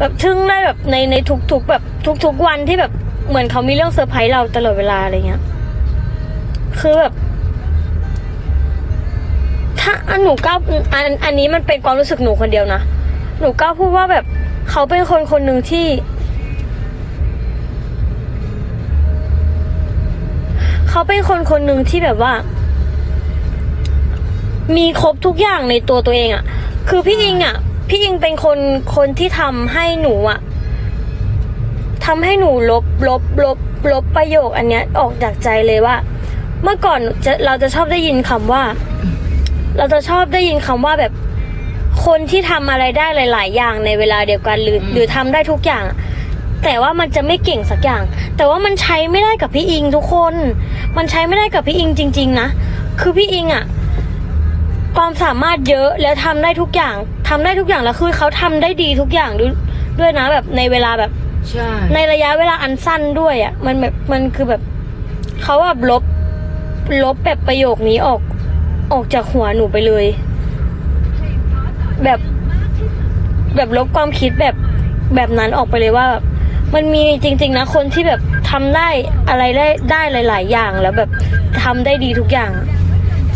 แบบทึ่งได้แบบในในทุกๆแบบทุก ๆ วันที่แบบเหมือนเขามีเรื่องเซอร์ไพรส์เราตลอดเวลาอะไรเงี้ย คือแบบ ถ้าอันหนูก้าอันอันนี้มันเป็นความรู้สึกหนูคนเดียวนะหนูก้าพูดว่าแบบเขาเป็นคนคนหนึ่งที่ เขาเป็นคนคนหนึ่งที่แบบว่า มีครบทุกอย่างในตัวตัวเองอะ่ะ คือพี่อิงอะ่ะ พี่อิงเป็นคนคนที่ทำให้หนูอะ่ะทำให้หนูลบลบลบลบประโยคอันเนี้ยออกจากใจเลยว่า เมื่อก่อนจะเราจะชอบได้ยินคำว่า เราจะชอบได้ยินคำว่าแบบคนที่ทำอะไรได้หลาย ๆ อย่างในเวลาเดียวกันหรือหรือทำได้ทุกอย่างอะแต่ว่ามันจะไม่เก่งสักอย่าง แต่ว่ามันใช้ไม่ได้กับพี่อิงทุกคน มันใช้ไม่ได้กับพี่อิงจริง ๆ นะ คือพี่อิงอะ ความสามารถเยอะแล้วทำได้ทุกอย่างทำได้ทุกอย่างแล้วคือเขาทำได้ดีทุกอย่างด้วยด้วยนะแบบในเวลาแบบ ใช่ในระยะเวลาอันสั้นด้วยอะ่ะ มันแบบมันคือแบบเขาแบบลบ ลบแบบประโยคนี้ออก ออกจากหัวหนูไปเลย แบบ แบบลบความคิดแบบแบบนั้นออกไปเลยว่าแบบมันมีจริง ๆ นะคนที่แบบทำได้อะไรได้ได้หลาย ๆ อย่างแล้วแบบทำได้ดีทุกอย่างอะ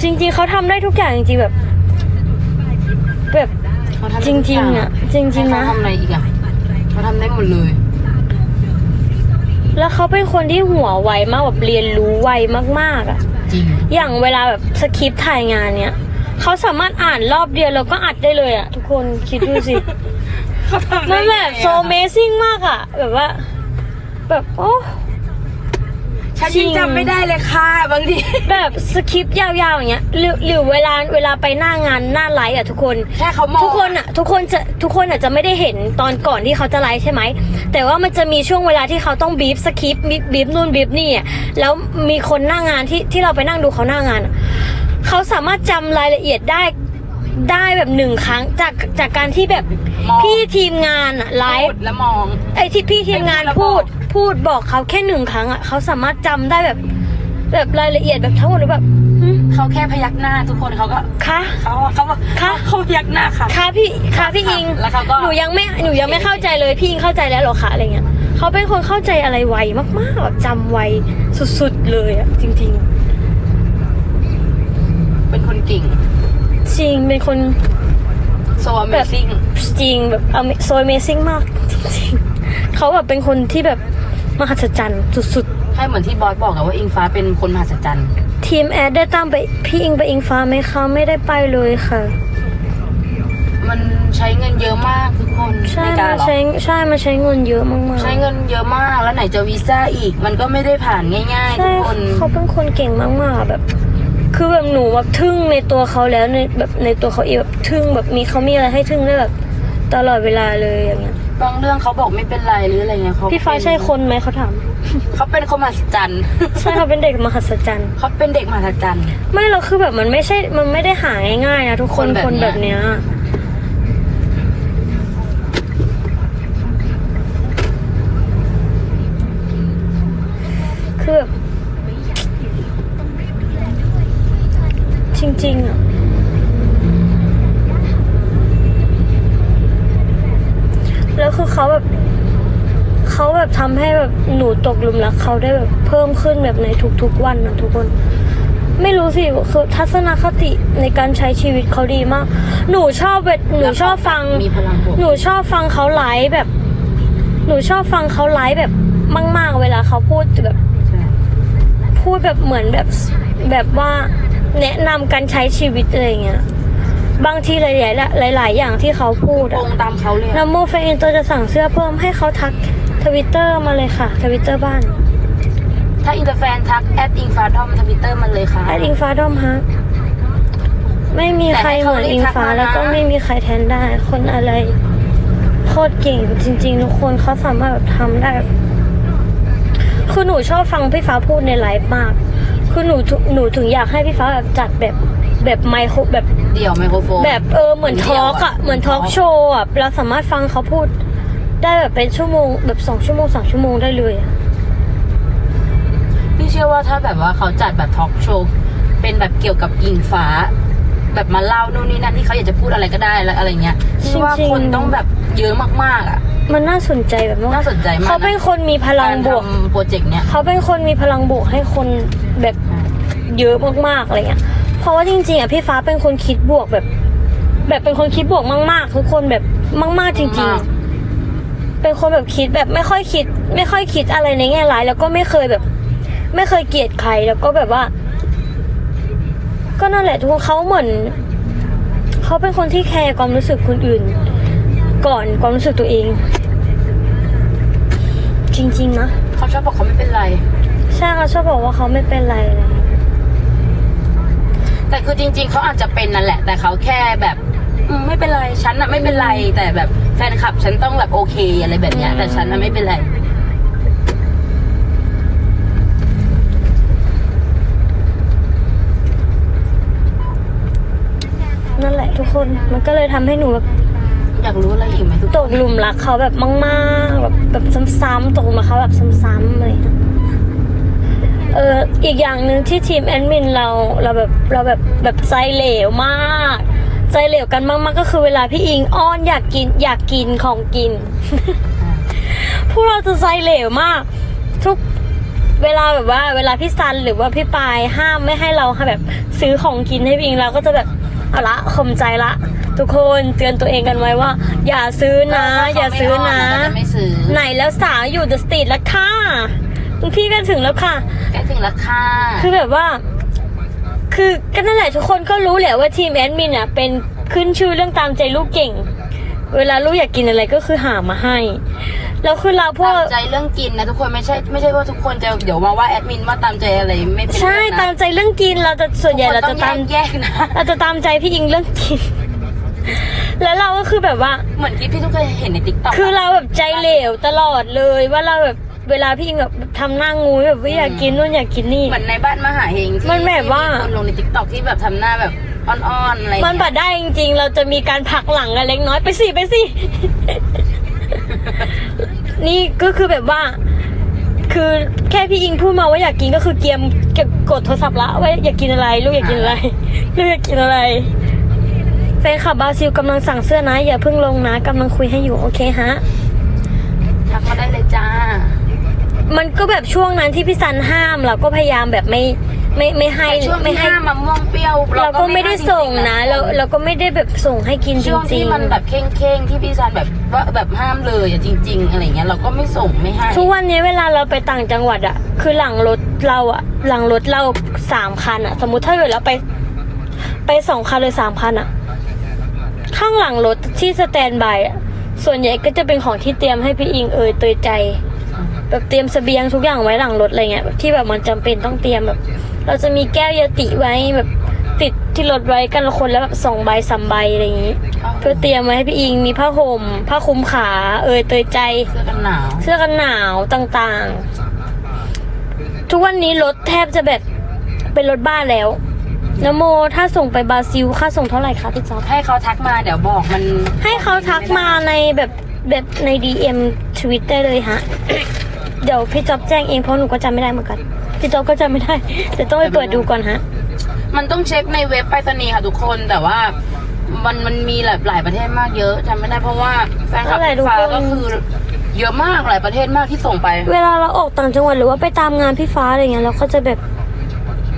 จริง ๆเขาทำได้ทุกอย่างจริงๆแบบ แบบเขาทำได้จทุกริงย่าๆอะจริงๆเขานะทำอะไรอีกอะเขาทำได้หมดเลยแล้วเขาเป็นคนที่หัวไวมากแบบเรียนรู้ไวมากๆอะ จริง อย่างเวลาแบบสคริปต์ถ่ายงานเนี้ยเขาสามารถอ่านรอบเดียวแล้วก็อัดได้เลยอะ ทุกคนคิดดูสิ เขาทำได้มันแบบโซเมซิ่งมากอะ แบบว่า แบบโอ้ ฉันจริยังง จำไม่ได้เลยค่ะ บางที แบบสคริปต์ยาวๆอย่างเงี้ยหรือหรือเวลาเวลาไปหน้างานหน้าไลฟ์อะทุกคน แค่เขามองทุกคนอะทุกคนจะทุกคนอะจะไม่ได้เห็นตอนก่อนที่เขาจะไลฟ์ใช่ไหม แต่ว่ามันจะมีช่วงเวลาที่เขาต้องบีบสคริปต์บีบนู่นบีบนี่อะแล้วมีคนหน้างานที่ที่เราไปนั่งดูเขาหน้างานอะเขาสามารถจำรายละเอียดได้ได้แบบหนึ่งครั้งจากจากการที่แบบมอง พี่ทีมงานอะไลพูฟ์ดแล้วมอง ไอ้ที่พี่ทีมงานไม่พูพูดด พูดบอกเขาแค่หนึ่งครั้งอะเขาสามารถจำได้แบบ แบบรายละเอียดแบบทั้งหมดเลยแบบหึเขาแค่พยักหน้าทุกคนเขาก็คะเขาเขาบอกค่ะเขาพยักหน้าค่ะ คะพี่คะพี่อิงแล้วเขาก็ หนูยังไม่หนูยังไม่เข้าใจเลยพี่อิงเข้าใจแล้วเหรอคะอะไรเงี้ยเขาเป็นคนเข้าใจอะไรไวมากๆแบบจำไวสุดๆเลยอะจริงเป็นคนเก่งๆจริงเป็นคนโซ amazing จริงแบบโซเมซิ่งมากจริงๆเขาแบบเป็นคนที่แบบ มหัศจรรย์สุดให้เหมือนที่บอสบอกอะว่าอิงฟ้าเป็นคนมหัศจรรย์ ๆ ทีมแอดได้ตามไปพี่อิงไปอิงฟ้าไหมคะไม่ได้ไปเลยค่ะ มันใช้เงินเยอะมากทุกคนใช่ในการมาหรอใช้ใช่มาใช้เงินเยอะมากๆใช้เงินเยอะมากแล้วไหนจะวีซ่าอีก มันก็ไม่ได้ผ่านง่าย ๆ ทุใช่กคน เขาเป็นคนเก่งมากๆแบบ คือแบบหนูแบบทึ่งในตัวเขาแล้วในแบบในตัวเขาเองแบบทึ่งแบบมีเขามีอะไรให้ทึ่งได้แบบตลอดเวลาเลยอย่างเงี้ย บางเรื่องเขาบอกไม่เป็นไรหรืออะไรเงี้ยเขาพี่ฟ้าเป็นใช่คนไหมเขาถาม เขาเป็นคนมหัศจรรย์ ใช่เขาเป็นเด็กมหัศจรรย์เขาเป็นเด็กมหัศจรรย์ ไม่เราคือแบบมันไม่ใช่ มันไม่ได้หาง่ายๆนะทุกคนคนแบบคนแบบเนี้ยคือแบบจริงๆอะ แล้วคือเขาแบบ เขา แบบทำให้แบบหนูตกหลุมรักเขาได้แบบเพิ่มขึ้นแบบในทุกๆวันนะทุกคน ไม่รู้สิคือทัศนคติในการใช้ชีวิตเขาดีมาก หนูชอบแบบหนูชอบฟังมีพลังบวกหนูชอบฟังเขาไลฟ์แบบ หนูชอบฟังเขาไลฟ์แบบมาก ๆ เวลาเขาพูดแบบใช่พูดแบบเหมือนแบบแบบว่าแนะนำการใช้ชีวิตอะไรอย่างเงี้ยบางทีหลายๆหลาย ๆ อย่างที่เขาพูดตรอะงตามเขาเลยนอะโมเฟอินตัวจะสั่งเสื้อเพิ่มให้เขาทัก ทวิตเตอร์มาเลยค่ะ ทวิตเตอร์บ้าน ถ้าอินเตอร์แฟนทักแอดอิงฟ้าดอมทวิตเตอร์มันเลยค่ะ แอดอิงฟ้าดอมฮะ ไม่มีใครเหมือนอิงฟ้าแล้วก็ไม่มีใครแทนได้ คนอะไร โคตรเก่งจริง ๆ ทุกคนเขาสามารถแบบทำได้แบบคือหนูชอบฟังพี่ฟ้าพูดในไลฟ์มาก คือหนูถึงหนูถึงอยากให้พี่ฟ้าแบบจัดแบบแบบไมโครแบบเดี่ยวไมโครโฟนแบบเออเหมือนทอล์กอะเหมือนทอล์กโชว์อะเราสามารถฟังเขาพูด ได้แบบเป็นชั่วโมงแบบสองชั่วโมงสามชั่วโมงได้เลยอะพี่เชื่อว่าถ้าแบบว่าเขาจัดแบบทอล์กโชว์เป็นแบบเกี่ยวกับอิงฟ้า แบบมาเล่านู่นนี่นั่นที่เขาอยากจะพูดอะไรก็ได้แล้วอะไรเงี้ยที่ว่าจริงๆคนต้องแบบเยอะมากๆอะ มันน่าสนใจแบบมากน่าสนใจมากเขาเป็นคนมีพลังการบวกทำโปรเจกต์เนี้ยเขาเป็นคนมีพลังบวกให้คนแบบเยอะมากๆอะไรเงี้ยเพราะว่าจริงๆอะพี่ฟ้าเป็นคนคิดบวกแบบ แบบเป็นคนคิดบวกมาก ๆ ทุกคนแบบมาก ๆจริงมากๆ เป็นคนแบบคิดแบบไม่ค่อยคิด ไม่ค่อยคิดอะไรในแง่ร้าย แล้วก็ไม่เคยแบบ ไม่เคยเกลียดใครแล้วก็แบบว่า ก็นั่นแหละทุกคนเขาเหมือนเขาเป็นคนที่แคร์ความรู้สึกคนอื่น ก่อนความรู้สึกตัวเอง จริงๆนะเขาชอบบอกเขาไม่เป็นไร ใช่เขาชอบบอกว่าเขาไม่เป็นไรเลยแต่คือจริง ๆเขาอาจจะเป็นนั่นแหละ แต่เขาแค่แบบ อืมไม่เป็นไรฉันอะไม่เป็นไรแต่แบบ แฟนคลับฉันต้องแบบโอเคอะไรแบบเนี้ย แต่ฉันอะไม่เป็นไร นั่นแหละทุกคนมันก็เลยทำให้หนูแบบอยากรู้อะไรอีกไหมทุกตกหลุมรักเขาแบบมากๆแบบแบบซ้ำๆตกหลุมรักเขาแบบซ้ำๆเลยเอออีกอย่างหนึ่งที่ทีมแอดมินเราเราแบบเราแบบแบบใจเหลวมาก ใจเหลวกันมากๆก็คือเวลาพี่อิงอ้อนอยากกินอยากกินของกิน พวกเราจะใจเหลวมาก ทุกเวลาแบบว่า เวลาพี่ซันหรือว่าพี่ปายห้ามไม่ให้เราแบบซื้อของกินให้พี่อิงเราก็จะแบบเอาละข่มใจละ ทุกคนเตือนตัวเองกันไว้ว่า อย่าซื้อนะ อย่าซื้อนะถ้าเขาไม่อ้อนเราก็จะไม่ซื้อไหนแล้วสาวอยู่เดอะสตรีทแล้วค่ะคุณพี่ก็ถึงแล้วค่ะ ใกล้ถึงราคาคือแบบว่า คือก็นั่นแหละทุกคนก็รู้แหละว่าทีมแอดมินอะเป็นขึ้นชื่อเรื่องตามใจลูกเก่ง เวลาลูกอยากกินอะไรก็คือหามาให้ แล้วคือเราพวกตามใจเรื่องกินนะทุกคนไม่ใช่ไม่ใช่ว่าทุกคนจะเดี๋ยวมาว่าแอดมินว่าตามใจอะไรไม่เป็นใช่เรื่องนะตามใจเรื่องกินเราจะส่วนใหญ่เราจะตามทุกคนต้องแยกๆนะ เราจะตามใจพี่อิงเรื่องกิน แล้วเราก็คือแบบว่า เหมือนที่พี่ทุกคนเห็นในติ๊กต็อกคือเราแบบใจเหลวตลอดเลยว่าเราแบบ เวลาพี่อิงแบบทำหน้างูแบบว่าอยากกินนู่นอยากกินนี่ เหมือนในบ้านมหาเฮงที่มันแบบว่า ที่คนลงในติ๊กต็อกที่แบบทำหน้าแบบอ่อนๆอะไรมันบัดได้จริงๆ เราจะมีการผลักหลังกันเล็กน้อยไปสิไปสิ นี่ก็คือแบบว่า คือแค่พี่อิงพูดมาว่าอยากกินก็คือเกียมเก็บกดโทรศัพท์ละว่าอยากกินอะไรลูกอยากกินอะไรลูกอยากกินอะไรแฟนคลับบราซิลกำลังสั่งเสื้อนะอย่าเพิ่งลงนะกำลังคุยให้อยู่โอเคฮะ ทักมาได้เลยจ้า มันก็แบบช่วงนั้นที่พี่ซันห้ามเราก็พยายามแบบไม่ไม่ไม่ให้แต่ช่วงไม่ที่ให้ ห้ามะม่วงเปรี้ยวเราก็ไม่ได้ห้าจริๆส่งนะเราเราก็ไม่ได้แบบส่งให้กินจช่วงริที่งมันแบบเข่งๆที่พี่ซันแบบว่าแบบห้ามเลยอะจริง ๆ อะไรเงี้ยเราก็ไม่ส่งไม่ให้ๆทุกวันนี้เวลาเราไปต่างจังหวัดอะคือหลังรถเราอะหลังรถเราสามคันอะสมมติถ้าเกิดเราไป ไปสองคันเลยสามคันอะข้างหลังรถที่สแตนบายอะส่วนใหญ่ก็จะเป็นของที่เตรียมให้พี่อิงเอยเตยใจ แบบเตรียมเสบียงทุกอย่างไว้หลังรถอะไรเงี้ยแบบที่แบบมันจำเป็นต้องเตรียมแบบ เราจะมีแก้วยาติไว้แบบติดที่รถไว้กันละคนแล้วแบบสองใบสามใบอะไรอย่างงี้ เพื่อเตรียมไว้ให้พี่อิงมีผ้าห่มผ้าคลุมขา เอยเตยใจ เสื้อกันหนาว เสื้อกันหนาวต่างๆ ทุกวันนี้รถแทบจะแบบเป็นรถบ้านแล้วนโมถ้าส่งไปบราซิลค่าส่งเท่าไหร่คะพี่จ๊อบให้เขาทักมาเดี๋ยวบอกมัน ให้เขาทักมาในแบบแบบใน DM ทวิตได้เลยฮะ เดี๋ยวพี่จ๊อบแจ้งเองเพราะหนูก็จำไม่ได้เหมือนกัน พี่จ๊อบก็จำไม่ได้เดี๋ยวต้องไปเปิดดูก่อนฮะ มันต้องเช็คในเว็บไปรษณีย์ค่ะทุกคนแต่ว่ามันมันมีหลายหลายประเทศมากเยอะจำไม่ได้เพราะว่าแฟนคลับอะไรทุกฟ้าคน ก็คือเยอะมากหลายประเทศมากที่ส่งไป เวลาเราออกต่างจังหวัดหรือว่าไปตามงานพี่ฟ้าอะไรเงี้ยเราก็จะแบบ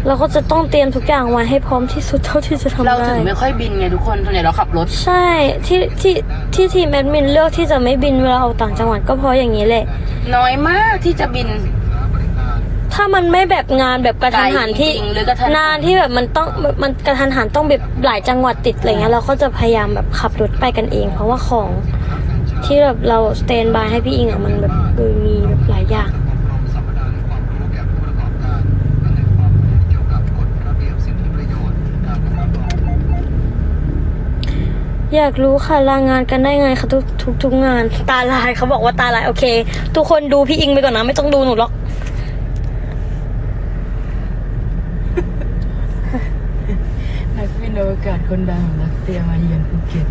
เราก็จะต้องเตรียมทุกอย่างไว้ให้พร้อมที่สุดเท่าที่จะทำเราได้ถึงไม่ค่อยบินไงทุกคนส่วนใหญ่เราขับรถ ใช่ที่ที่ที่ทีมแอดมินเลือกที่จะไม่บินเวลาออกต่างจังหวัดก็เพราะอย่างนี้แหละ น้อยมากที่จะบิน ถ้ามันไม่แบบงานแบบกระทันหันที่ไกลจริงๆหรือกระทันหันงานที่แบบมันต้องมันกระทันหันต้องแบบหลายจังหวัดติดอะไรเงี้ยเราก็จะพยายามแบบขับรถไปกันเอง เพราะว่าของที่แบบเราสเตนบายให้พี่อิงอะมันแบบเออมีแบบหลายอย่าง อยากรู้ค่ะลางานกันได้ไงคะทุกทุกทุกงาน ตาลายเขาบอกว่าตาลายโอเค ทุกคนดูพี่อิงไปก่อนนะ ไม่ต้องดูหนูหรอก นักบินอวกาศคนดังของรัสเซียมาเยือนภูเก็ต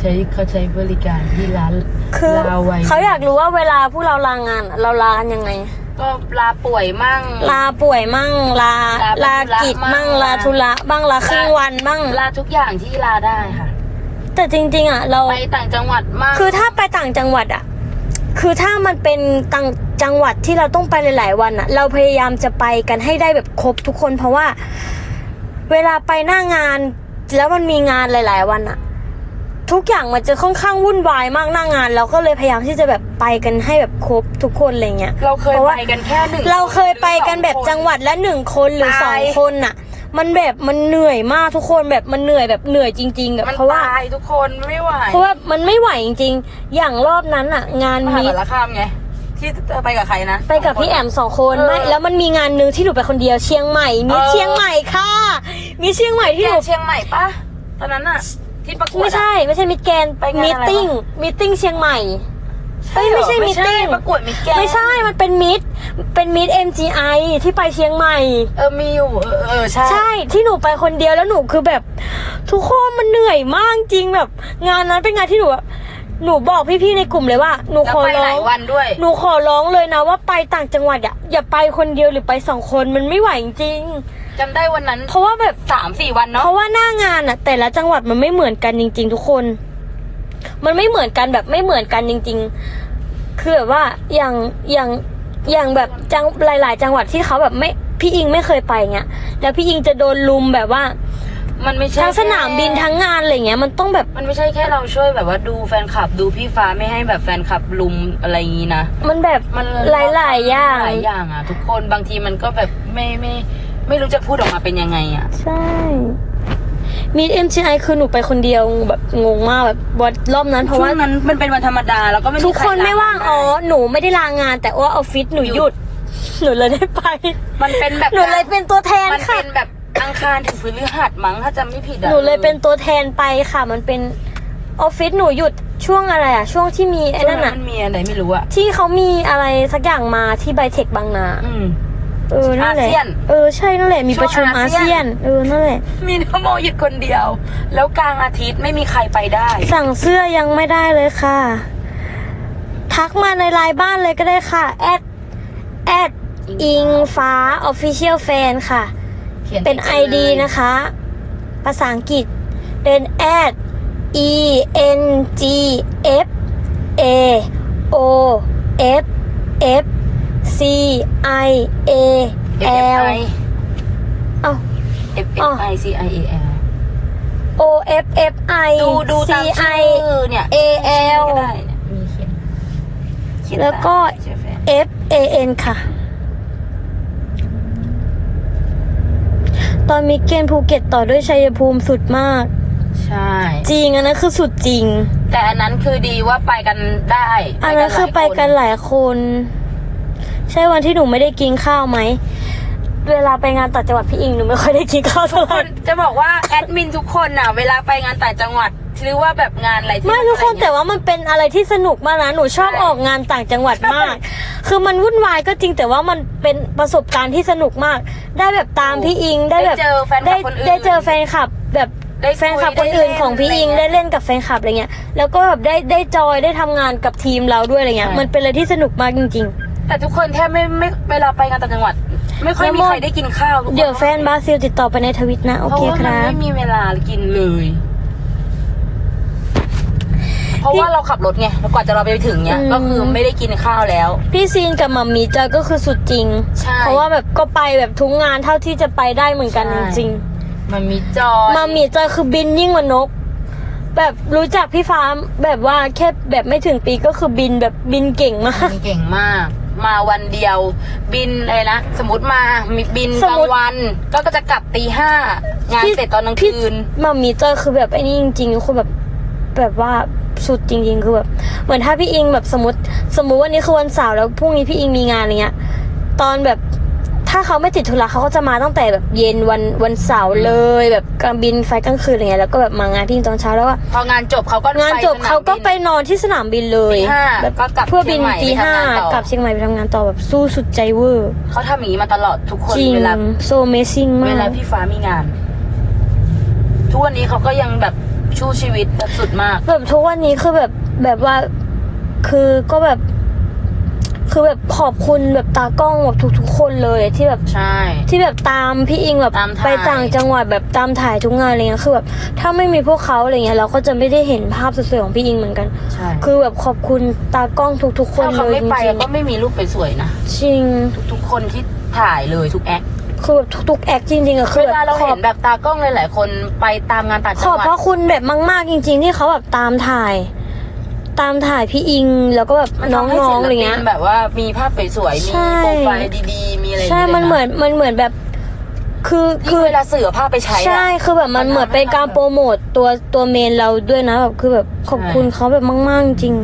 ใช้เขาใช้บริการที่ร้านคือลาวัยเขาอยากรู้ว่าเวลาพวกเราลางานอะเราลากันยังไง ก็ลาป่วยมั่ง ลาป่วยมั่งลาลาลาไปธุระกิจมั่งมั่งลาธุระบ้างลาครึ่งลาวันบ้าง ลาทุกอย่างที่ลาได้ค่ะ แต่จริง ๆ อะ เรา ไปต่างจังหวัดมั่งคือถ้าไปต่างจังหวัดอะ คือถ้ามันเป็นต่างจังหวัดที่เราต้องไปหลายๆวันอะ เราพยายามจะไปกันให้ได้แบบครบทุกคน เพราะว่า เวลาไปหน้างาน แล้วมันมีงานหลาย ๆ วันอะ ทุกอย่างมันจะค่อนข้างวุ่นวายมากหน้างาน เราก็เลยพยายามที่จะแบบไปกันให้แบบครบทุกคนอะไรเงี้ยเราเคยพราะไปว่ากันแค่หนึ่งเราเคยไปกันแบบหรือสอจังหวัดละหนึ่งคนหรือสองตายคนน่ะ มันแบบมันเหนื่อยมากทุกคนแบบมันเหนื่อยแบบเหนื่อยจริงๆอะมันเพราะว่า ตายทุกคนไม่ไหวเพราะว่ามันไม่ไหวจริงๆ อย่างรอบนั้นอะงานมหามีสารคามไง ที่จะไปกับใครนะ ไปกับพี่แอมสองคนเออ ไม่แล้วมันมีงานหนึ่งที่หนูไปคนเดียวเชียงใหม่มีเออเชียงใหม่ค่ะ มีเชียงใหม่ที่ที่หนู เชียงใหม่ปะตอนนั้นอะที่ประกวดไม่อะใช่ไม่ใช่มิดแกนไปงานอะไรมิทติ้งมิทติ้งเชียงใหม่ เอ้ยไม่ใช่เหรอมิทติ้งประกวดมิดแกนไม่ใช่มันเป็นมิดเป็นมิด MGI ที่ไปเชียงใหม่ เออมีอยู่เออเออใช่ใช่ที่หนูไปคนเดียวแล้วหนูคือแบบ ทุกคนมันเหนื่อยมากจริงแบบ งานนั้นเป็นงานที่หนูแบบหนูบอกพี่ๆในกลุ่มเลยว่าหนูแล้วขอไปร้หอลางยวันด้วย หนูขอร้องเลยนะว่าไปต่างจังหวัดอะอย่าไปคนเดียวหรือไปสองคนมันไม่ไหวจริงจำได้วันนั้นเพราะว่าแบบ สามสี่วันเพเนาะราะว่าหน้างานอะแต่ละจังหวัดมันไม่เหมือนกันจริง ๆ ทุกคน มันไม่เหมือนกันแบบไม่เหมือนกันจริง ๆ คือแบบว่าอย่างอย่างอย่างแบบจังหลาย ๆ จังหวัดที่เขาแบบไม่พี่อิงไม่เคยไปเงี้ยแล้วพี่อิงจะโดนลุมแบบว่า มันไม่ใช่ทั้งสนามบินทั้งงานอะไรเงี้ยมันต้องแบบมันไม่ใช่แค่เราช่วยแบบว่าดูแฟนคลับดูพี่ฟ้าไม่ให้แบบแฟนคลับลุมอะไรอย่างนี้นะมันแบบมันหลายๆอย่างหลายอย่างอะทุกคนบางทีมันก็แบบไม่ไม่ไม่รู้จะพูดออกมาเป็นยังไงอะ ใช่ มีเอ็มซีไอคือหนูไปคนเดียวแบบงงมากแบบวันรอบนั้นเพราะช่วว่างนั้นมันเป็นวันธรรมดาแล้วก็ไม่มีทุกคนใรไม่ว่างได้อ๋อหนูไม่ได้ลางาน แต่ว่าออฟฟิศหนูหยุด หนูเลยได้ไป มันเป็นแบบหนูเลยเป็นตัวแทนมันค่ะ เป็นแบบอังคารถึงพฤหัสมั้งถ้าจำไม่ผิดอะหนูเลยเป็นตัวแทนไปค่ะ มันเป็นออฟฟิศหนูหยุดช่วงอะไรอะช่วงที่มีไอ้ช่วงนั่นนั้อะนมันมีอะไรไม่รู้อะที่เขามีอะไรสักอย่างมาที่ไบเทคบางนา อืม เออนั่นแหละอาเซียน เออใช่นั่นแหละมีประชุมช่วงอาอาเซีเซียยนนเออนั่นแหละ มีนโมหยุดคนเดียว แล้วกลางอาทิตย์ไม่มีใครไปได้ สั่งเสื้อยังไม่ได้เลยค่ะ ทักมาในไลน์บ้านเลยก็ได้ค่ะแอดแอดอิงฟ้า Official Fan ค่ะขียเป็นติด ID ลยนะคะ ภาษาอังกฤษเป็น add e n g f a o f f c i a l เอ้า F อ๋อ F I C I A L o f f i ดูดู c ตาม i ชื่อเนี่ย A L ก็ได้เนี่ยมีเขียนเขียนแล้วก็ ตามชื่อแฟน F A N ค่ะ ตอนมิเกนภูเก็ตต่อด้วยชัยภูมิสุดมาก ใช่ จริงอันนั้นคือสุดจริง แต่อันนั้นคือดีว่าไปกันได้อันนั้นคือไปกันหลายหลายคน ใช่วันที่หนูไม่ได้กินข้าวไหม เวลาไปงานต่างจังหวัดพี่อิงหนูไม่ค่อยได้กินข้าวทุเท่ากไหคร่นจะบอกว่าแอดมินทุกคนน่ะ เวลาไปงานต่างจังหวัดหรือว่าแบบงานอะไรที่ไม่ทุกคนอะไรแต่เงี้ยว่ามันเป็นอะไรที่สนุกมากนะหนูชอบใช่ออกงานต่างจังหวัดมาก คือมันวุ่นวายก็จริงแต่ว่ามันเป็นประสบการณ์ที่สนุกมาก ได้แบบตามพี่อิงได้แบบเจอแฟนคได้ลับคนอื่น ได้เจอแฟนคลับแบบได้คุยแฟนคลับคนอื่นได้เล่นของพี่อิงอะไรเงี้ได้ย เล่นกับแฟนคลับอะไรเงี้ยแล้วก็แบบได้ได้จอยได้ทำงานกับทีมเราด้วยอะไรเงี้ยใช่มันเป็นอะไรที่สนุกมากจริง แต่ทุกคนแทบไม่ไม่เวลาไปงานต่างจังหวัด ไม่ค่อยแล้วมีมดใครได้กินข้าวทุกคๆนเดี๋ยวแฟนบราซิลติดต่อไปในทวิตนะ โอเพราะเคว่าคมันรับ ไม่มีเวลากินเลย เพราะว่าเราขับรถไงแล้วกว่าจะเราไปถึงเนี่ยอืม ก็คือไม่ได้กินข้าวแล้ว พี่ซีนกับมัมมี่จอยก็คือสุดจริง ใช่เพราะว่าแบบก็ไปแบบทุกงานเท่าที่จะไปได้เหมือนกันใช่ จริงมันมีจอยๆมัมมี่จอยคือบินยิ่งกว่านก แบบรู้จักพี่ฟ้าแบบว่าแค่แบบไม่ถึงปีก็คือบินแบบบินเก่งมาก มันเก่งมาก มาวันเดียว บินอะไรนะ สมมติมามีบินสกมลางมุติวันก็จะกลับตีห้างานเสร็จตอนกลางคืน มัมมี่จอยคือแบบไอ้นี่จริงๆคือแบบแบบว่าสุดจริง ๆ คือแบบเหมือนถ้าพี่อิงแบบสมมติ สมมุติวันนี้คือวันเสาร์แล้วพรุ่งนี้พี่อิงมีงานอะไรเงี้ย ตอนแบบ ถ้าเขาไม่ติดธุระเขาก็จะมาตั้งแต่แบบเย็นวันวันเสาร์เลย แบบกลางบินไฟล์กลางคืนอะไรเงี้ยแล้วก็แบบมางานพี่อิงตอนเช้าแล้วก็พองานจบเขาก็งานจบสมเขาก็ไปบินนอนที่สนามบินเลยตีห้าแบบก็กลับเพื่อบินเชียงใหม่ตีไปทำห้างานต่อกลับเชียงใหม่ไปทำงานต่อแบบสู้สุดใจเวอร์เขาทำอย่างนี้มาตลอดทุกคนจริงเวลาโซเมซิ่งมาเวลากพี่ฟ้ามีงาน ทุกวันนี้เขาก็ยังแบบชู้ชีวิตแบบสุดมากแบบทุกวันนี้คือแบบแบบว่าคือก็แบบ คือแบบขอบคุณแบบตากล้องแบบทุกๆ คนเลยที่แบบใช่ ที่แบบตามพี่อิงแบบตามถ่าย ไปต่างจังหวัดแบบตามถ่ายทุกงานอะไรเงี้ยคือแบบถ้าไม่มีพวกเขาอะไรเงี้ยเราก็จะไม่ได้เห็นภาพสวยๆของพี่อิงเหมือนกัน ใช่คือแบบขอบคุณตากล้องทุกๆ คนถ้าเลเขายไม่จไปริงก็ไม่มีรูปสวยๆนะๆจริงทุกๆคนที่ถ่ายเลยทุกแอคคือแบบทุกๆแอคจริงๆอะคือเวแบบลาเราขอเห็บนแบบตากล้องหลายๆคนไปตามงานต่างขจัองบหวัดพระคุณแบบมาก ๆจริง ๆ ที่เขาแบบตามถ่าย ตามถ่ายพี่อิงแล้วก็แบบมันน้ทำให้อศิงๆลอะไรปิเงี้นยแบบว่ามีภาพสวยๆมีใช่ โปรไฟล์ดีๆ มีอะไรอย่างใช่เงี้ยมันเหมือนมันเหมือนแบบ คือคืคืออเวลาสื่อเอาภาพไปใช้อะ ใช่คือแบบมันมันทำเหมือนเป็นการให้เราโปรโมทตัวตัวเมนเราด้วยนะแบบคือแบบขอบใช่คุณเขาแบบมากๆจริง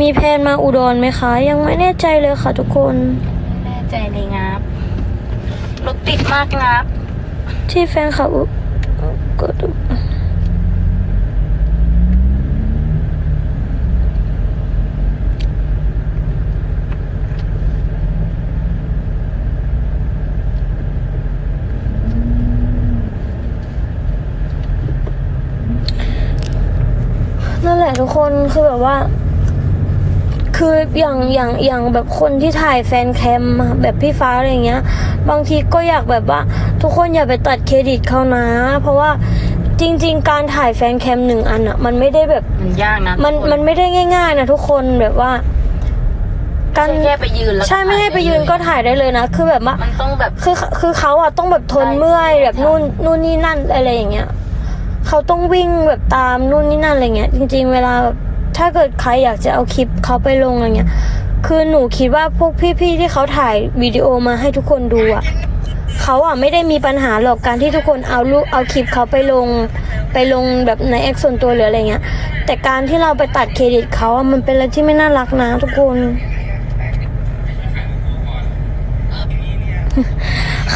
มีแพลนมาอุดรไหมคะ ยังไม่แน่ใจเลยค่ะทุกคน แน่ใจเลยงับรถติดมากงับที่แฟนคลับอุกด แหละทุกคนคือแบบว่า คืออย่างอย่างอย่างแบบคนที่ถ่ายแฟนแคมอะแบบพี่ฟ้าอะไรอย่างเงี้ย บางทีก็อยากแบบว่า ทุกคนอย่าไปตัดเครดิตเขานะ เพราะว่าจริง ๆ การถ่ายแฟนแคมหนึ่งอันอะมันไม่ได้แบบมันยากนะมันทุกคมันไม่ได้ง่ายๆนะทุกคนแบบว่า การไม่ใช่แค่ไปยืนแล้วก็ใช่ไม่ให้ไปยืนก็ถ่ายได้เลยนะ คือแบบว่า มันต้องแบบ คือคือเขาอะต้องแบบทนเมื่อยแบบนู่นนู่นนี่นั่นอะไรอย่างเงี้ย เขาต้องวิ่งแบบตามนู่นนี่นั่นอะไรเงี้ยจริง ๆ เวลาแบบถ้าเกิดใครอยากจะเอาคลิปเขาไปลงอะไรเงี้ยคือหนูคิดว่าพวกพี่ๆที่เขาถ่ายวิดีโอมาให้ทุกคนดูอะเขาอะไม่ได้มีปัญหาหรอกการที่ทุกคนเอารูปเอาคลิปเขาไปลงไปลงแบบในแอคส่วนตัวหรืออะไรเงี้ย แต่การที่เราไปตัดเครดิตเขาอะมันเป็นอะไรที่ไม่น่ารักนะทุกคน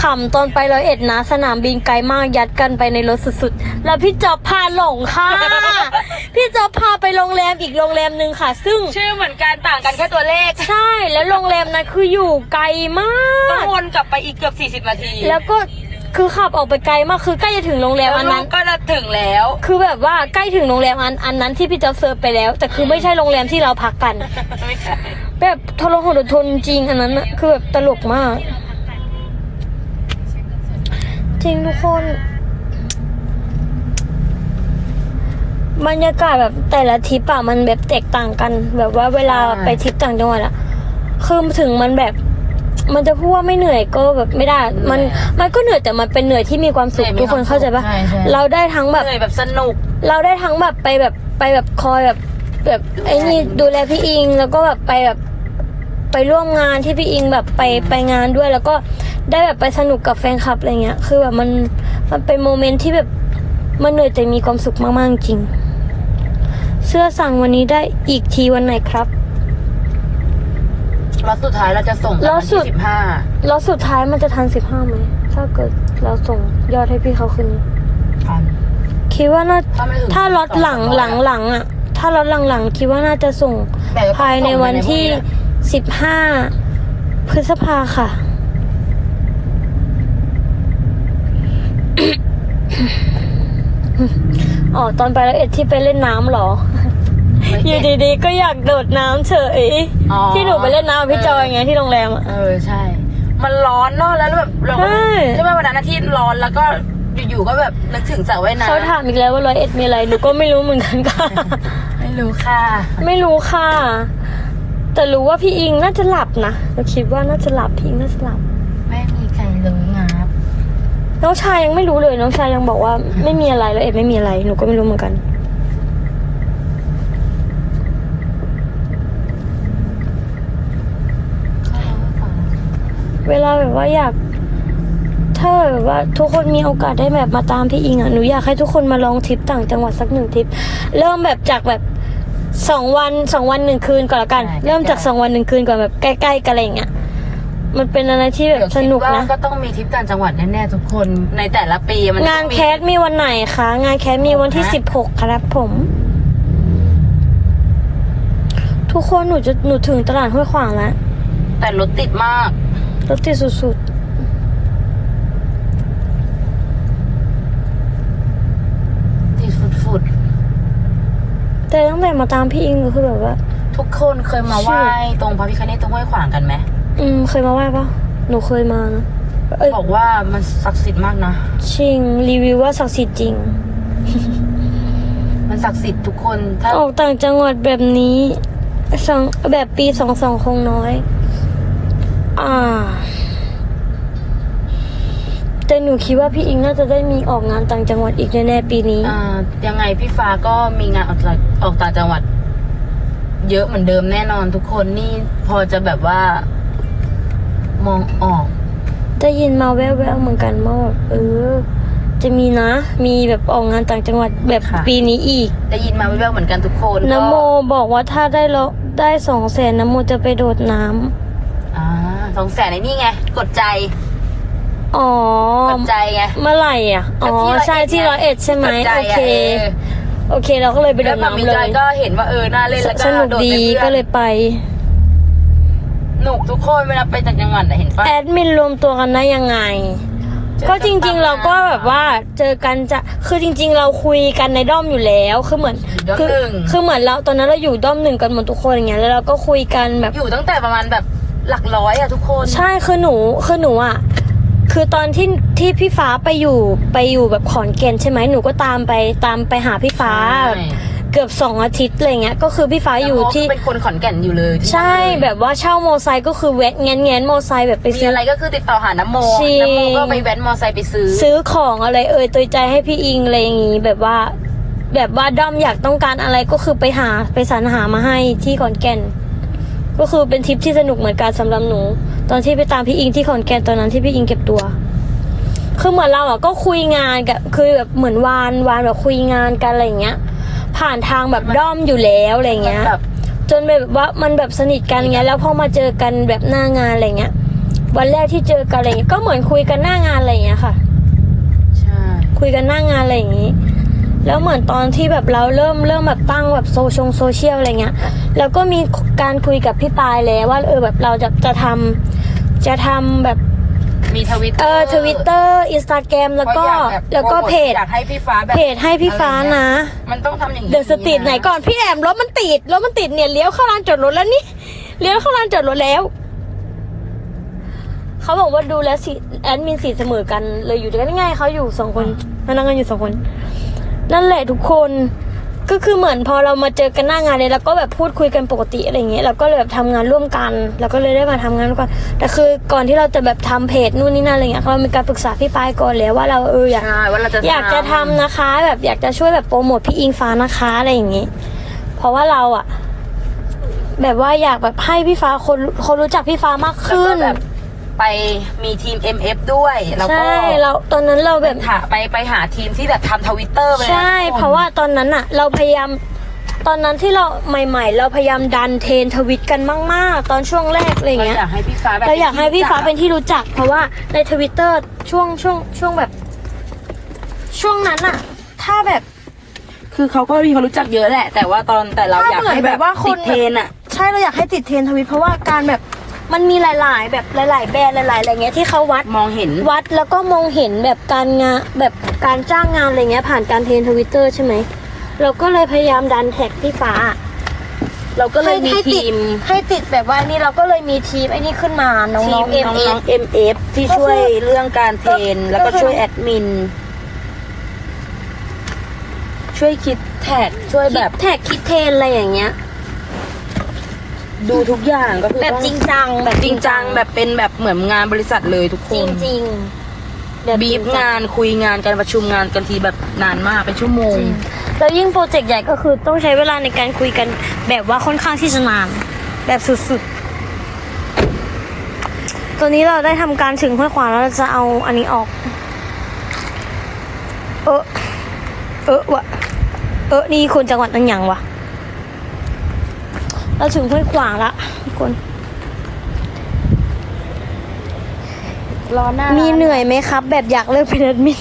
ขำตอนไปร้อยเอ็ดนะ สนามบินไกลมากยัดกันไปในรถสุดๆ แล้วพี่จอบพาหลงค่ะ พี่จอบพาไปโรงแรมอีกโรงแรมหนึ่งค่ะ ซึ่ง ชื่อเหมือนกันต่างกันแค่ตัวเลขใช่แล้วโรงแรมนั้นคืออยู่ไกลมาต้องก วนกลับไปอีกเกือบ 40 นาทีแล้วก็คือขับออกไปไกลมากคือใกล้จะถึงโรงแรแล้มวอันลูนั้นกก็จะถึงแล้ว คือแบบว่าใกล้ถึงโรงแรมอันอันนั้นที่พี่จอบเซิร์ฟไปแล้ว แต่คือไม่ใช่โรงแรมที่เราพักกัน ไม่ใช่แบบทรหดอดทนจริงอันนั้นอะคือแบบตลกมาก จริงทุกคน บรรยากาศแบบแต่ละทริปอะมันแบบแตกต่างกัน แบบว่าเวลาไปทริปต่างจังหวัดอะคือถึงมันแบบ มันจะพูดว่าไม่เหนื่อยก็แบบไม่ได้ มันมันก็เหนื่อยแต่มันเป็นเหนื่อยที่มีความสุขทุกคนเข้าใจปะใช่ใช่เราได้ทั้งแบบ เหนื่อยแบบสนุก เราได้ทั้งแบบไปแบบไปแบบคอยแบบแบบไอ้นี่ดูแลพี่อิงแล้วก็แบบไปแบบไปร่วมงานที่พี่อิงแบบไปไปงานด้วยแล้วก็ ได้แบบไปสนุกกับแฟนคลับอะไรเงี้ย คือแบบมันมันเป็นโมเมนต์ที่แบบมันเหนื่อยแต่มีความสุขมากๆจริง เสื้อสั่งวันนี้ได้อีกทีวันไหนครับแล้วสุดท้ายเราจะส่งกันแล้ววันสุที่ดสิบห้าแล้วสุดท้ายมันจะทันสิบห้าไหมถ้าเกิดเราส่งยอดให้พี่เขาคืนนี้พัน คิดว่าน่าถ้าไม่ถึงถ้าล็อตหลังสองร้อยหลังหลังอะ ถ้าล็อตหลังหลังคิดว่าน่าจะส่งแต่ก็ต้องภายในวันที่ส่งไปในพรุ่งนี้แหละสิบห้าพฤษภาค่ะ อ๋อตอนไปแล้วเอ็ดที่ไปเล่นน้ำเหรอ อยู่ดีๆ ก็อยากโดดน้ำเฉยอ๋อ ที่หนูไปเล่นน้ำกับพี่จอยไงที่โรงแรมอะ เออใช่ มันร้อนเนอะแล้วแบบเราก็ใช่ ใช่ไหมวันนั้นอาทิตย์ร้อนแล้วก็อยู่ๆก็แบบนึกถึงสระว่ายน้ำเขาถามอีกแล้วว่าร้อยเอ็ดมีอะไรหนูก็ไม่รู้เหมือนกันค่ะไม่รู้ค่ะไม่รู้ค่ะ แต่รู้ว่าพี่อิงน่าจะหลับนะเราคิดว่าน่าจะหลับพี่อิงน่าจะหลับ ไม่มีใครรู้งับ น้องชายยังไม่รู้เลย น้องชายยังบอกว่าไม่มีอะไรแล้วเอ็ดไม่มีอะไรหนูก็ไม่รู้เหมือนกัน เวลาแบบว่าอยาก ถ้าแบบว่าทุกคนมีโอกาสได้แบบมาตามพี่อิงอะหนูอยากให้ทุกคนมาลองทริปต่างจังหวัดสักหนึ่งทริป เริ่มแบบจากแบบสองวันสองวันหนึ่งคืนก่อนละกัน เริ่มจากสองวันหนึ่งคืนก่อนแบบใกล้ๆกันอะไรอย่างเงี้ย มันเป็นอะไรที่แบบสนุกเดี๋ยวคิดนะว่าก็ต้องมีทริปต่างจังหวัดแน่ๆทุกคนในแต่ละปีมันงานต้องมีแคสมีวันไหนคะ งานแคสมีวันที่ฮะสิบหกครับผม ทุกคนหนูจะหนูถึงตลาดห้วยขวางแล้ว แต่รถติดมาก รถติดสุดติดฝุดๆ แต่ตั้งแต่มาตามพี่อิงก็คือแบบว่า ทุกคนเคยมาไหว้ตรงพระพิฆเนศตรงห้วยขวางกันไหม อืมเคยมาไหว้ปะหนูเคยมานะเอ้ยบอกว่ามันศักดิ์สิทธิ์มากนะชิงรีวิวว่าศักดิ์สิทธิ์จริง มันศักดิ์สิทธิ์ทุกคน ถ้าออกต่างจังหวัดแบบนี้สองแบบปีสองสองคงน้อย อ่า แต่หนูคิดว่าพี่อิงน่าจะได้มีออกงานต่างจังหวัดอีกแน่ๆปีนี้ อ่ายังไงพี่ฟ้าก็มีงานออกจากออกต่างจังหวัด เยอะเหมือนเดิมแน่นอนทุกคนนี่พอจะแบบว่า มองออก ได้ยินมาแว่วๆเหมือนกันว่าแบบเออ จะมีนะ มีแบบออกงานต่างจังหวัดแบบค่ะ ปีนี้อีกได้ยินมาแว่วๆเหมือนกันทุกคนนก็โมบอกว่าถ้าได้แล้วได้สองแสนนโมจะไปโดดน้ำอ่าสองแสนในนี่ไง กดใจอ๋อกดใจไงเมื่อไหร่อะอ๋อที่ร้อยเอ็ดใช่ที่ไงร้อยเอ็ดใช่ไหมกดใจโออะเคเออโอเคเราก็เลยไปโดแล้วดแบบมีน้ำเลจอยยก็เห็นว่าเออน่าเล่นแล้วก็สนุกโดดดีเป็นพื่อนก็เลยไป หนุกทุกคนเวลาไปต่างจังหวัดอะเห็นปะ แอดมินรวมตัวกันได้ยังไงเจอกันก็จริงบ้างๆ เราก็นะแบบว่าเจอกันจะคือจริง ๆ เราคุยกันในด้อมอยู่แล้ว คือเหมือนอยู่ด้อมคืหนึ่ง คือเหมือนเราตอนนั้นเราอยู่ด้อมหนึ่งกันหมดทุกคนอย่างเงี้ยแล้วเราก็คุยกันแบบ อยู่ตั้งแต่ประมาณแบบหลักร้อยอะทุกคนใช่คือหนูคือหนูอะคือตอนที่ที่พี่ฟ้าไปอยู่ไปอยู่แบบขอนแก่นใช่ไหมหนูก็ตามไปตามไปหาพี่ฟ้า ใช่ เกือบสองอาทิตย์อะไรเงี้ยก็คือพี่ฟ้าอยู่ที่แล้วก็เป็นคนขอนแก่นอยู่เลยที่ใช่นั่นเลยแบบว่าเช่าโมอไซค์ก็คือแวะแงนแงนๆโมอไซค์แบบไปมีซื้ออะไรก็คือติดต่อหาน้ำโมจริงน้ำโมก็ไปแว้นมอไซค์ไปซื้อ ซื้อของอะไรเอ่ยตัวใจให้พี่อิงอะไรอย่างงี้แบบว่า แบบว่าด้อมอยากต้องการอะไรก็คือไปหาไปสรรหามาให้ที่ขอนแก่น ก็คือเป็นทริปที่สนุกเหมือนกันสำหรับหนู ตอนที่ไปตามพี่อิงที่ขอนแก่นตอนนั้นที่พี่อิงเก็บตัวคือเหมือนเราอะก็คุยงานกับคือแบบเหมือนวานวานแบบคุยงานกันอะไรอย่างเงี้ย ผ่านทางแบบด้อมอยู่แล้วอะไรเงี้ย แบบจนแบบว่ามันแบบสนิทกันเงี้ย แล้วพอมาเจอกันแบบหน้างานอะไรเงี้ย วันแรกที่เจอกันอะไรเงี้ยก็เหมือนคุยกันหน้างานอะไรเงี้ยค่ะ ใช่ คุยกันหน้างานอะไรอย่างนี้ แล้วเหมือนตอนที่แบบเราเริ่มเริ่มแบบตั้งแบบโซชงโซเชียลอะไรเงี้ย แล้วก็มีการคุยกับพี่ปายแล้วว่าเออแบบเราจะจะทำจะทำแบบ มีทวิตเออทวิตเตอร์อินสตาแกรมแล้วก็แล้วก็เพจอยากให้พี่ฟ้าแบบเพจให้พี่ฟ้านะ มันต้องทำอย่างนี้เดอะสตรีทไหนก่อนพี่แอมรถมันติดรถมันติดเนี่ยเลี้ยวเข้าลานจอดรถแล้วนี่เลี้ยวเข้าลานจอดรถแล้วเขาบอกว่าดูแล้วสิแอดมินสีเสมอกันเลยอยู่ด้วยกันง่ายๆเขาอยู่สองคนพนักงานอยู่สองคน นั่นแหละทุกคน ก็คือเหมือนพอเรามาเจอกันหน้างานเนี่ยเราก็แบบพูดคุยกันปกติอะไรเงี้ยเราก็เลยแบบทำงานร่วมกันเราก็เลยได้มาทำงานร่วมกันแต่คือก่อนที่เราจะแบบทำเพจนู่นนี่นั่นอะไรเงี้ยเรามีการปรึกษาพี่ปายก่อนแล้วว่าเราเอออยาก ใช่ว่าเราจะอยากจะทำนะคะ แบบอยากจะช่วยแบบโปรโมทพี่อิงฟ้านะคะอะไรอย่างงี้ เพราะว่าเราอะแบบว่าอยากแบบให้พี่ฟ้าคนคนรู้จักพี่ฟ้ามากแล้วขึ้ก็นแบบ ไปมีทีม MF ด้วย แล้วก็ใช่เราตอนนั้นเราแบบหาไปไปหาทีมที่แบบทำทวิตเตอร์ไปลยนใช่ ทุกคนเพราะว่าตอนนั้นอะเราพยายามตอนนั้นที่เราใหม่ ๆ เราพยายามดันเทรนทวิตกันมาก ๆ ตอนช่วงแรกอะไรเราเงี้ย อยากให้พี่ฟ้าแบบเราอยากให้พี่ฟ้าเป็นที่ที่รู้จัก เพราะว่าในทวิตเตอร์ช่วงช่วงช่วงแบบ ช่วงนั้นอะถ้าแบบ คือเขาก็มีคนรู้จักเยอะแหละ แต่ว่าตอนแต่เราถ้าอยากเหมือนให้แบบแบบว่าคนติดเทรนอะ ใช่เราอยากให้ติดเทรนด์ทวิตเพราะว่าการแบบ มันมีหลาย ๆ แบบหลาย ๆ แบรนด์หลาย ๆ อะไรเงี้ยที่เขาวัดมองเห็น วัดแล้วก็มองเห็นแบบการงานแบบการจ้างงานอะไรเงี้ยผ่านการเทรนทวิตเตอร์ใช่ไหมเราก็เลยพยายามดันแท็กพี่ฟ้าเราก็เลยมีให้ติทีดมให้ติดแบบว่านี่เราก็เลยมีทีมไอ้นี่ขึ้นมาน้ทีองมๆเอ็มเอน้องๆ MF ที่ช่วยเรื่องการเทรนก็แล้วก็ก็คือช่วยแอดมิน ช่วยคิดแท็กช่วยแบแบบบแท็กคิดเทรนอะไรอย่างเงี้ย ดูทุกอย่างก็คือแบบต้องจริงจังแบบจริงจังแบบเป็นแบบเหมือนงานบริษัทเลยทุกคจริงนจริงๆแบบบีฟงานคุยงานการประชุมงานกันทีแบบนานมากเป็นชั่วโมง จริงแล้วยิ่งโปรเจกต์ใหญ่ก็คือต้องใช้เวลาในการคุยกันแบบว่าค่อนข้างที่จะนานแบบสุดๆ ตัวนี้เราได้ทำการถึงห้วยขวางแล้วเราจะเอาอันนี้ออก เออเออวะเออนี่คนจังหวัดนังหยังวะ เราถึงห้วยขวางละทุกคน รอหน้ามีมีเหนื่อยไหมครับ แบบอยากเลิกเป็นแอดมิน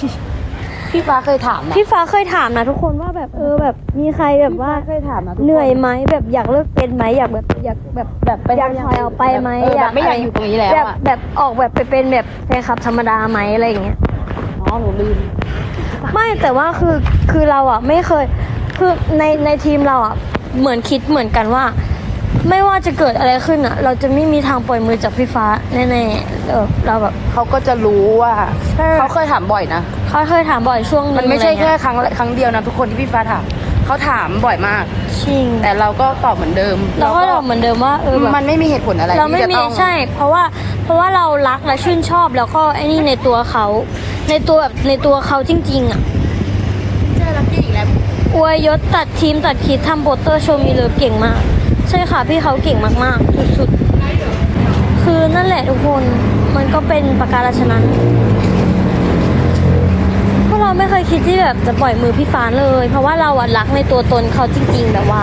พี่ฟ้าเคยถามนะพี่ฟ้าเคยถามนะทุกคนว่าแบบเออแบบมีใครแบบว่าเคยถามนะทุกคเหนื่อยไหมแบบอยากเลิกเป็นไหมอยากแบบอยากแบบแบบไปอยากถอยออกไปไหมเออแบบไม่อยากอยู่ตรงนี้แล้วแบบอะแบบออกแบบไปเป็นแบบแฟนคลับธรรมดาไหมอะไรอย่างเงี้ย อ๋อหนูลืม ไม่แต่ว่าคือคือเราอะไม่เคยคือในในทีมเราอะเหมือนคิดเหมือนกันว่า ไม่ว่าจะเกิดอะไรขึ้นอะ เราจะไม่มีทางปล่อยมือจากพี่ฟ้าแน่ๆเออเราแบบ เขาก็จะรู้ว่าใช่ เขาเคยถามบ่อยนะ เขาเคยถามบ่อยช่วงหนึงมันไม่ใช่อะรแค่เงี้ยครั้งครั้งเดียวนะทุกคนที่พี่ฟ้าถามเขาถามบ่อยมากจริงแต่เราก็ตอบเหมือนเดิมเราก็ตอบเหมือนเดิมว่าเออแบบ มันไม่มีเหตุผลอะไรเราไม่ที่จะมีต้องใช่ เพราะว่าเพราะว่าเรารักและชื่นชอบแล้วก็ไอ้นี่ในตัวเขา ในตัวแบบในตัวเขาจริง ๆ อะใช่รักพี่อีกแล้วอวยยศตัดทีมตัดคิดทำโปสเตอร์โชว์มีเลิฟเก่งมาก ใช่ค่ะพี่เขาเก่งมากๆ สุดๆ คือนั่นแหละทุกคนมันก็เป็นประการฉะนั้นพวกเราไม่เคยคิดที่แบบจะปล่อยมือพี่ฟ้าเลย เพราะว่าเราอะรักในตัวตนเขาจริงๆแบบว่า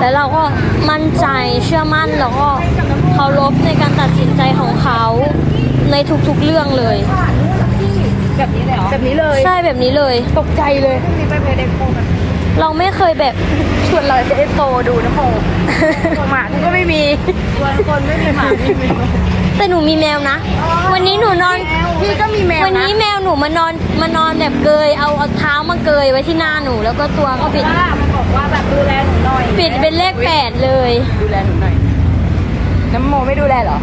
แล้วเราก็มั่นใจเชื่อมั่นแล้วก็เคารพในการตัดสินใจของเขาในทุกๆเรื่องเลย แบบนี้เลยเหรอแบบนี้เลย ใช่แบบนี้เลย ตกใจเลย มีไปเพจเอ็กโปกัน เราไม่เคยแบบชวนเราไปเอ็กโปดูนะโมหมากูก็ไม่มีชวนคนไม่มีหมาไม่มีแต่หนูมีแมวนะ วันนี้หนูนอน พี่ก็มีแมววันนะนี้แมวหนูมานอนมานอนแบบเกยเอาเอาเท้ามาเกยไว้ที่หน้าหนู แล้วก็ตัวก็ปิดว่ามันบอกว่าแบบดูแลหนูหน่อย ปิดเป็นเลขแปดเลย ดูแลหนูหน่อย น้ำโมไม่ดูแลเหรอ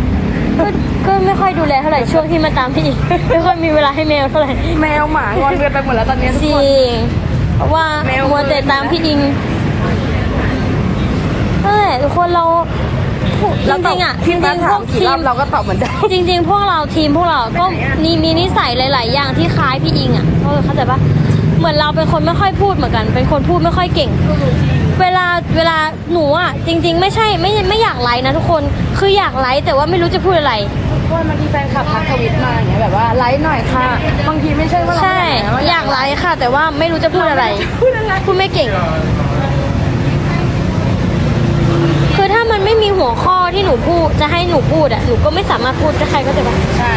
ก็ก็ไม่ค่อยดูแลเท่าไหร่ช่วงที่มาตามพี่ ไม่ค่อยมีเวลาให้แมวเท่าไหร่ แมวหมางอนเกินไปหมดแล้วตอนนี้ทุกจริคนงเพราะ ว่าแมวมัวแต่ตามพี่อิงนั่นแหละทุกคนเราจเราตอบริงๆอะจพี่ริมางๆพถาวมกกี่ทีรอบมเราก็ตอบเหมือนเดิมจริง ๆ พวกเราทีมพวกเราก็มีมีนิสัยหลาย ๆ อย่างที่คล้ายพี่อิงอะเออเข้าใจปะเหมือนเราเป็นคนไม่ค่อยพูดเหมือนกัน เป็นคนพูดไม่ค่อยเก่ง เวลาเวลาหนูอะจริง ๆ ไม่ใช่ไม่ไม่อยากไลฟ์นะทุกคนคืออยากไลฟ์แต่ว่าไม่รู้จะพูดอะไรเพราะบางทีแฟนคลับทักทวิตมาอย่างเงี้ยแบบว่าไลฟ์หน่อยค่ะ บางทีไม่ใช่ว่าเราใช่ไม่นะว่อยากไลฟ์ค่ะ แต่ว่าไม่รู้จะพูดอะไร พูดอะไร พูดไม่เก่ง คือถ้ามันไม่มีหัวข้อที่หนูพูดจะให้หนูพูดอะหนูก็ไม่สามารถพูดจะใครก็จะปะใช่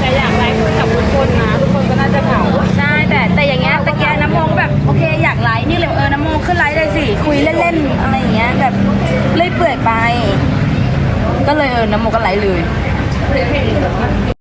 แต่อยากไลฟ์คุยกับทุกคนนะทุกคนก็น่าจะเหงาใช่แต่แต่อย่างเงี้ยตะเกียน้ำโมก็แบบโอเคอยากไลฟ์นี่เลยเออน้ำโมขึ้นไลฟ์เลยสิคุยเล่นๆอะไรอย่างเงี้ยแบบเลื่อยเปื่อยไป ก็เลยเออน้ำโมก็ไลฟ์เลย いいですか?